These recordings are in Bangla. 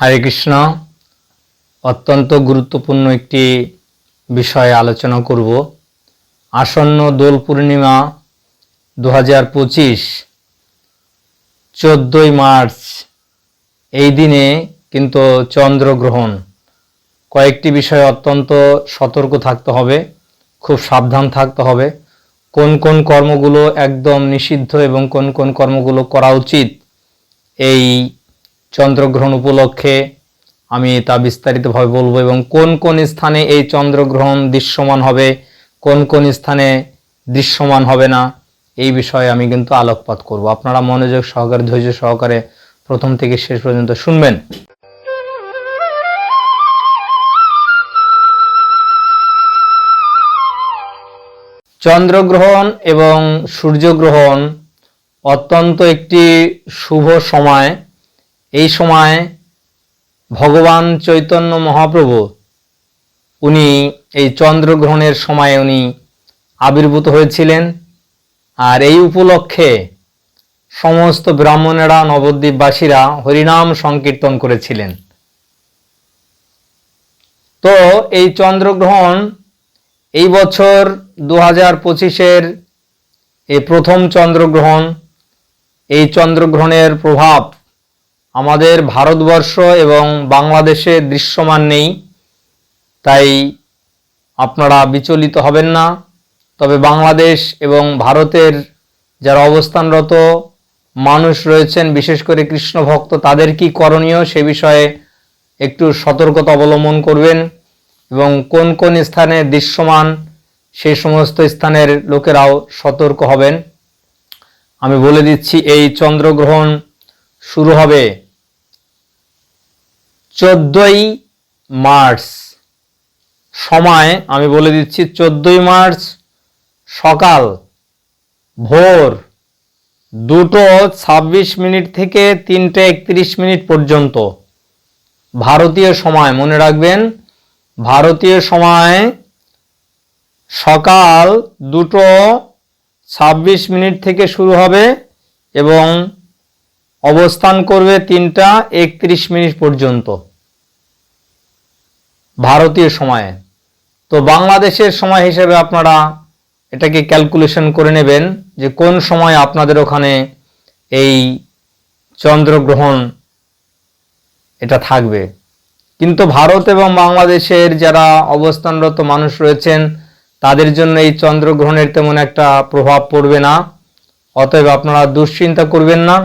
হরে কৃষ্ণ। অত্যন্ত গুরুত্বপূর্ণ একটি বিষয়ে আলোচনা করব। আসন্ন দোল পূর্ণিমা দু হাজার পঁচিশ, চোদ্দোই মার্চ। এই দিনে কিন্তু চন্দ্রগ্রহণ। কয়েকটি বিষয়ে অত্যন্ত সতর্ক থাকতে হবে, খুব সাবধান থাকতে হবে। কোন কোন কর্মগুলো একদম নিষিদ্ধ এবং কোন কোন কর্মগুলো করা উচিত, এই চন্দ্রগ্রহণ উপলক্ষে আমি তা বিস্তারিতভাবে বলব এবং কোন কোন স্থানে এই চন্দ্রগ্রহণ দৃশ্যমান হবে, কোন কোন স্থানে দৃশ্যমান হবে না, এই বিষয়ে আমি কিন্তু আলোকপাত করব। আপনারা মনোযোগ সহকারে, ধৈর্য সহকারে প্রথম থেকে শেষ পর্যন্ত শুনবেন। চন্দ্রগ্রহণ এবং সূর্যগ্রহণ অত্যন্ত একটি শুভ সময়। এই সময় ভগবান চৈতন্য মহাপ্রভু, উনি এই চন্দ্রগ্রহণের সময় উনি আবির্ভূত হয়েছিলেন। আর এই উপলক্ষে সমস্ত ব্রাহ্মণেরা, নবদ্বীপবাসীরা হরিনাম সংকীর্তন করেছিলেন। তো এই চন্দ্রগ্রহণ এই বছর দু হাজার পঁচিশের এই প্রথম চন্দ্রগ্রহণ, এই চন্দ্রগ্রহণের প্রভাব আমাদের ভারতবর্ষ এবং বাংলাদেশে দৃশ্যমান নেই, তাই আপনারা বিচলিত হবেন না। তবে বাংলাদেশ এবং ভারতের যারা অবস্থানরত মানুষ রয়েছেন, বিশেষ করে কৃষ্ণ ভক্ত তাদের কি করণীয় সে বিষয়ে একটু সতর্কতা অবলম্বন করবেন এবং কোন কোন স্থানে দৃশ্যমান সেই সমস্ত স্থানের লোকেরাও সতর্ক হবেন। আমি বলে দিচ্ছি, এই চন্দ্রগ্রহণ শুরু হবে। চোদ্দই মার্চ। সময় আমি বলে দিচ্ছি চোদ্দই মার্চ সকাল ভোর দুটো ছাব্বিশ মিনিট থেকে তিনটে একত্রিশ মিনিট পর্যন্ত। ভারতীয় সময়, মনে রাখবেন, ভারতীয় সময় সকাল দুটো ছাব্বিশ মিনিট থেকে শুরু হবে এবং অবস্থান করবে তিনটা একত্রিশ মিনিট পর্যন্ত। ভারতীয় সময়ে। তো বাংলাদেশের সময় হিসেবে আপনারা এটাকে ক্যালকুলেশন করে নেবেন যে কোন সময় আপনাদের ওখানে এই চন্দ্রগ্রহণ এটা থাকবে। কিন্তু ভারত এবং বাংলাদেশের যারা অবস্থানরত মানুষ রয়েছেন, তাদের জন্য এই চন্দ্রগ্রহণের তেমন একটা প্রভাব পড়বে না। অতএব আপনারা দুশ্চিন্তা করবেন না।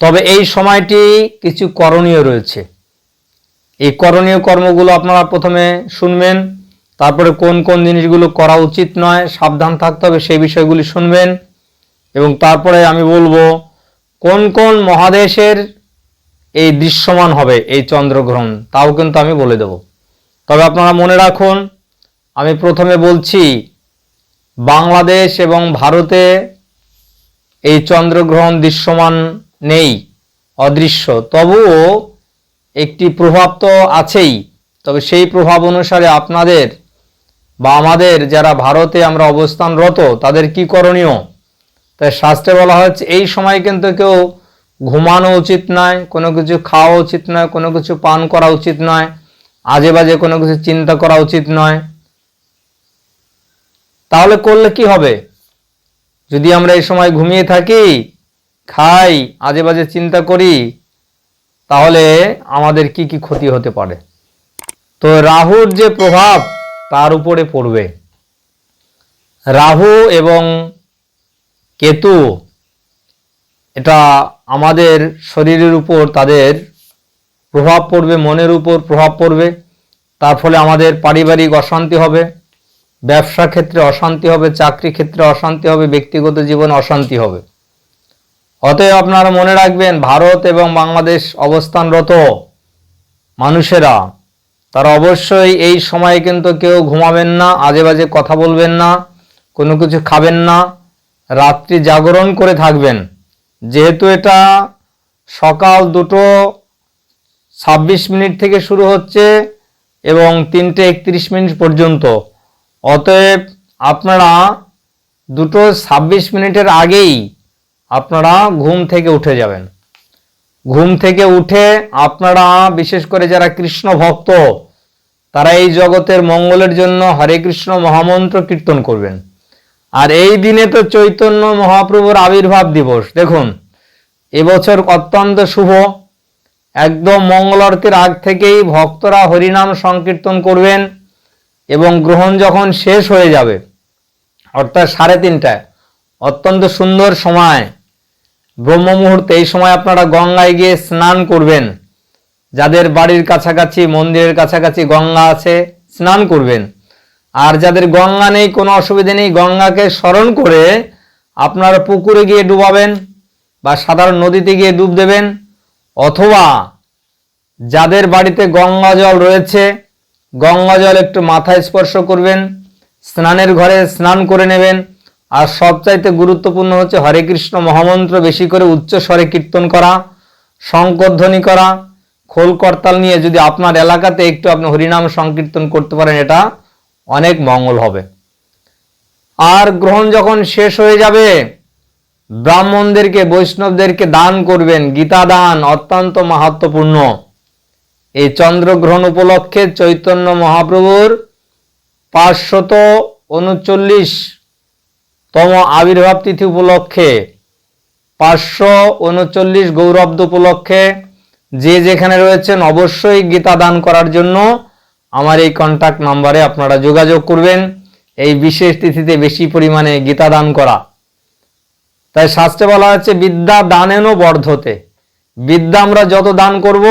তবে এই সময়টি কিছু করণীয় রয়েছে। এই করণীয় কর্মগুলো আপনারা প্রথমে শুনবেন, তারপরে কোন কোন জিনিসগুলো করা উচিত নয়, সাবধান থাকতে হবে সেই বিষয়গুলি শুনবেন, এবং তারপরে আমি বলব কোন কোন মহাদেশের এই দৃশ্যমান হবে এই চন্দ্রগ্রহণ, তাও কিন্তু আমি বলে দেব। তবে আপনারা মনে রাখুন, আমি প্রথমে বলছি, বাংলাদেশ এবং ভারতে এই চন্দ্রগ্রহণ দৃশ্যমান নেই, অদৃশ্য। তবুও একটি প্রভাব তো আছেই, তবে সেই প্রভাব অনুসারে আপনাদের বা আমাদের যারা ভারতে আমরা অবস্থানরত, তাদের কি করণীয়? তাই শাস্ত্রে বলা হচ্ছে এই সময় কিন্তু কেউ ঘুমানো উচিত নয়, কোনো কিছু খাওয়া উচিত নয়, কোনো কিছু পান করা উচিত নয় আজে বাজে কোনো কিছু চিন্তা করা উচিত নয়। তাহলে করলে কি হবে? যদি আমরা এই সময় ঘুমিয়ে থাকি, খাই আজে বাজে চিন্তা করি তাহলে আমাদের কি কি ক্ষতি হতে পারে? তো রাহুর যে প্রভাব, তার উপরে পড়বে। রাহু এবং কেতু, এটা আমাদের শরীরের উপর, তাদের প্রভাব পড়বে, মনের উপর প্রভাব পড়বে। তার ফলে আমাদের পারিবারিক অশান্তি হবে, ব্যবসা ক্ষেত্রে অশান্তি হবে, চাকরি ক্ষেত্রে অশান্তি হবে, ব্যক্তিগত জীবনে অশান্তি হবে। অতএব আপনারা মনে রাখবেন, ভারত এবং বাংলাদেশ অবস্থানরত মানুষেরা, তারা অবশ্যই এই সময়ে কিন্তু কেউ ঘুমাবেন না, আজে বাজে কথা বলবেন না, কোনো কিছু খাবেন না, রাত্রি জাগরণ করে থাকবেন। যেহেতু এটা সকাল দুটো ছাব্বিশ মিনিট থেকে শুরু হচ্ছে এবং তিনটে একত্রিশ মিনিট পর্যন্ত। অতএব আপনারা দুটো ছাব্বিশ মিনিটের আগেই আপনারা ঘুম থেকে উঠে যাবেন। ঘুম থেকে উঠে আপনারা, বিশেষ করে যারা কৃষ্ণ ভক্ত, তারা এই জগতের মঙ্গলের জন্য হরে কৃষ্ণ মহামন্ত্র কীর্তন করবেন। আর এই দিনে তো চৈতন্য মহাপ্রভুর আবির্ভাব দিবস। দেখুন, এবছর অত্যন্ত শুভ। একদম মঙ্গল আরতির আগ থেকেই ভক্তরা হরিনাম সংকীর্তন করবেন এবং গ্রহণ যখন শেষ হয়ে যাবে, অর্থাৎ সাড়ে তিনটায়, অত্যন্ত সুন্দর সময়। ব্রহ্ম মুহূর্তে এই সময় আপনারা গঙ্গায় গিয়ে স্নান করবেন। যাদের বাড়ির কাছাকাছি, মন্দিরের কাছাকাছি গঙ্গা আছে, স্নান করবেন। আর যাদের গঙ্গা নেই, কোনো অসুবিধে নেই, গঙ্গাকে স্মরণ করে আপনারা পুকুরে গিয়ে ডুবাবেন বা সাধারণ নদীতে গিয়ে ডুব দেবেন। অথবা যাদের বাড়িতে গঙ্গা জল রয়েছে, গঙ্গা জল একটু মাথায় স্পর্শ করবেন, স্নানের ঘরে স্নান করে নেবেন। আর সবচাইতে গুরুত্বপূর্ণ হচ্ছে হরে কৃষ্ণ মহামন্ত্র, বেশি করে উচ্চ স্বরে কীর্তন করা শঙ্করধ্বনি করা, খোল করতাল নিয়ে যদি আপনার এলাকাতে একটু আপনি হরিনাম সংকীর্তন করতে পারেন, এটা অনেক মঙ্গল হবে। আর গ্রহণ যখন শেষ হয়ে যাবে, ব্রাহ্মণদেরকে, বৈষ্ণবদেরকে দান করবেন, গীতা দান অত্যন্ত মাহাত্মপূর্ণ। এই চন্দ্রগ্রহণ উপলক্ষে চৈতন্য মহাপ্রভুর পাঁচশত উনচল্লিশ তম আবির্ভাব তিথি উপলক্ষে পাঁচশো উনচল্লিশ গৌরব্দ উপলক্ষে যে যেখানে রয়েছেন অবশ্যই গীতা দান করার জন্য আমার এই কন্ট্যাক্ট নাম্বারে আপনারা যোগাযোগ করবেন। এই বিশেষ তিথিতে বেশি পরিমাণে গীতা দান করা। তাই শাস্ত্রে বলা হচ্ছে বিদ্যা দানেনও বর্ধতে। বিদ্যা আমরা যত দান করব,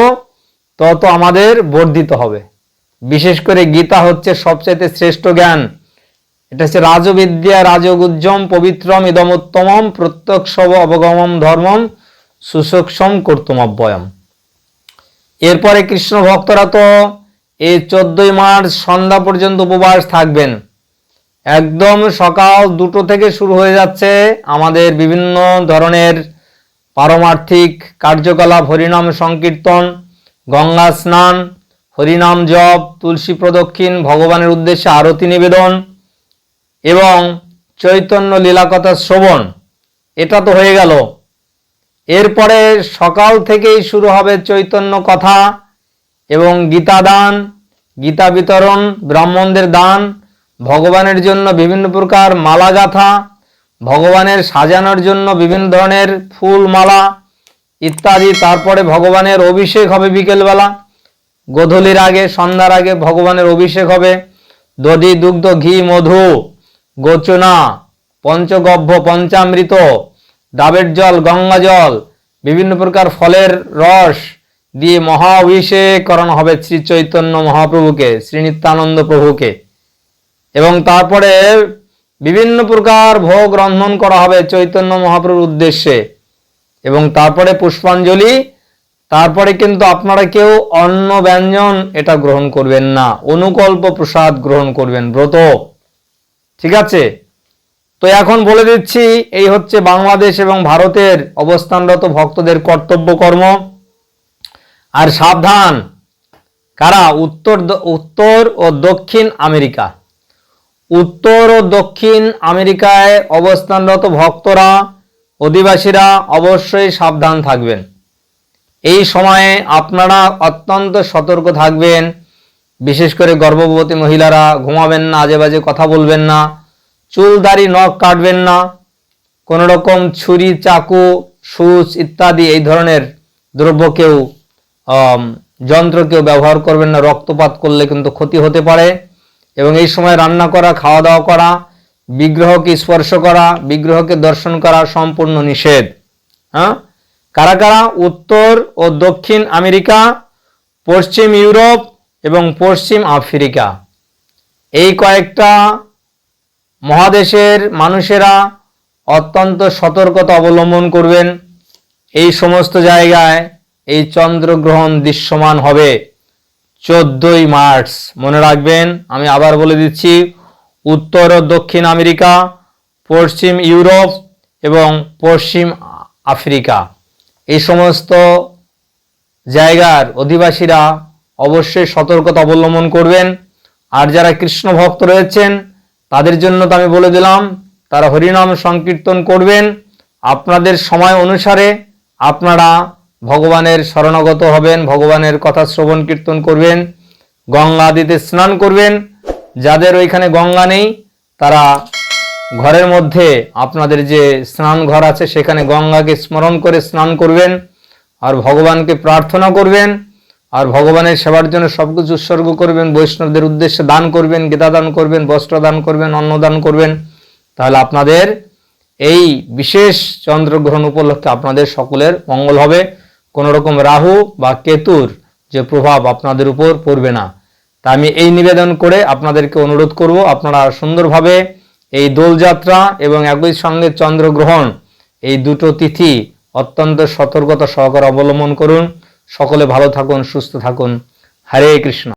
তত আমাদের বর্ধিত হবে। বিশেষ করে গীতা হচ্ছে সবচাইতে শ্রেষ্ঠ জ্ঞান। এটা হচ্ছে রাজবিদ্যা রাজগুজ্জম পবিত্রম ইদমোত্তমম প্রত্যক্ষব অবগমম ধর্মম সুসক্ষম কর্তুমব্যয়ম এরপরে কৃষ্ণ ভক্তরা তো এই চোদ্দই মার্চ সন্ধ্যা পর্যন্ত উপবাস থাকবেন। একদম সকাল দুটো থেকে শুরু হয়ে যাচ্ছে আমাদের বিভিন্ন ধরনের পারমার্থিক কার্যকলাপ, হরিনাম সংকীর্তন, গঙ্গা স্নান, হরিনাম জপ, তুলসী প্রদক্ষিণ, ভগবানের উদ্দেশ্যে আরতি নিবেদন এবং চৈতন্য লীলাকথা শ্রবণ। এটা তো হয়ে গেল। এরপরে সকাল থেকেই শুরু হবে চৈতন্য কথা এবং গীতা দান, গীতা বিতরণ, ব্রাহ্মণদের দান, ভগবানের জন্য বিভিন্ন প্রকার মালা গাথা, ভগবানের সাজানোর জন্য বিভিন্ন ধরনের ফুল মালা ইত্যাদি। তারপরে ভগবানের অভিষেক হবে বিকেলবেলা। গোধূলির আগে, সন্ধ্যার আগে ভগবানের অভিষেক হবে। দধি, দুগ্ধ, ঘি, মধু। গোচনা পঞ্চগভ্য পঞ্চামৃত ডাবের জল, গঙ্গা জল, বিভিন্ন প্রকার ফলের রস দিয়ে মহা অভিষেক করানো হবে শ্রী চৈতন্য মহাপ্রভুকে, শ্রী নিত্যানন্দ প্রভুকে। এবং তারপরে বিভিন্ন প্রকার ভোগ রন্ধন করা হবে চৈতন্য মহাপ্রভুর উদ্দেশ্যে। এবং তারপরে পুষ্পাঞ্জলি, তারপরে কিন্তু আপনারা কেউ অন্ন ব্যঞ্জন এটা গ্রহণ করবেন না, অনুকল্প প্রসাদ গ্রহণ করবেন ব্রত। ঠিক আছে? তো এখন বলে দিচ্ছি, এই হচ্ছে বাংলাদেশ এবং ভারতের অবস্থানরত ভক্তদের কর্তব্য কর্ম। আর সাবধান, কারা? উত্তর উত্তর ও দক্ষিণ আমেরিকা। উত্তর ও দক্ষিণ আমেরিকায় অবস্থানরত ভক্তরা, অধিবাসীরা অবশ্যই সাবধান থাকবেন। এই সময়ে আপনারা অত্যন্ত সতর্ক থাকবেন। বিশেষ করে গর্ভবতী মহিলারা ঘুমাবেন না, আজে বাজে কথা বলবেন না, চুল দাড়ি, নখ কাটবেন না, কোনো রকম ছুরি, চাকু, সুচ ইত্যাদি এই ধরনের দ্রব্য কেউ যন্ত্র কেউ ব্যবহার করবেন না, রক্তপাত করলে কিন্তু ক্ষতি হতে পারে। এবং এই সময় রান্না করা, খাওয়া দাওয়া করা, বিগ্রহকে স্পর্শ করা, বিগ্রহকে দর্শন করা সম্পূর্ণ নিষেধ। হ্যাঁ? কারা কারা? উত্তর ও দক্ষিণ আমেরিকা, পশ্চিম ইউরোপ এবং পশ্চিম আফ্রিকা। এই কয়েকটা মহাদেশের মানুষেরা অত্যন্ত সতর্কতা অবলম্বন করবেন। এই সমস্ত জায়গায় এই চন্দ্রগ্রহণ দৃশ্যমান হবে। চোদ্দই মার্চ, মনে রাখবেন, আমি আবার বলে দিচ্ছি, উত্তর ও দক্ষিণ আমেরিকা, পশ্চিম ইউরোপ এবং পশ্চিম আফ্রিকা। এই সমস্ত জায়গার অধিবাসীরা অবশ্যই সতর্কতা অবলম্বন করবেন। আর যারা কৃষ্ণ ভক্ত রয়েছেন, তাদের জন্য তো আমি বলে দিলাম, তারা হরিনাম সংকীর্তন করবেন। আপনাদের সময় অনুসারে আপনারা ভগবানের শরণাগত হবেন, ভগবানের কথা শ্রবণ কীর্তন করবেন, গঙ্গা আদিতে স্নান করবেন। যাদের ওইখানে গঙ্গা নেই, তারা ঘরের মধ্যে আপনাদের যে স্নান ঘর আছে, সেখানে গঙ্গাকে স্মরণ করে স্নান করবেন। আর ভগবানকে প্রার্থনা করবেন আর ভগবানের সেবার জন্য সবকিছু উৎসর্গ করবেন, বৈষ্ণবদের উদ্দেশ্যে দান করবেন, গীতা দান করবেন, বস্ত্র দান করবেন, অন্ন দান করবেন। তাহলে আপনাদের এই বিশেষ চন্দ্রগ্রহণ উপলক্ষে আপনাদের সকলের মঙ্গল হবে। কোনো রকম রাহু বা কেতুর যে প্রভাব আপনাদের উপর পড়বে না। তা আমি এই নিবেদন করে আপনাদেরকে অনুরোধ করব, আপনারা সুন্দরভাবে এই দোলযাত্রা এবং একই সঙ্গে চন্দ্রগ্রহণ এই দুটো তিথি অত্যন্ত সতর্কতা সহকারে অবলম্বন করুন। সকলে ভালো থাকুন সুস্থ থাকুন। হরে কৃষ্ণ।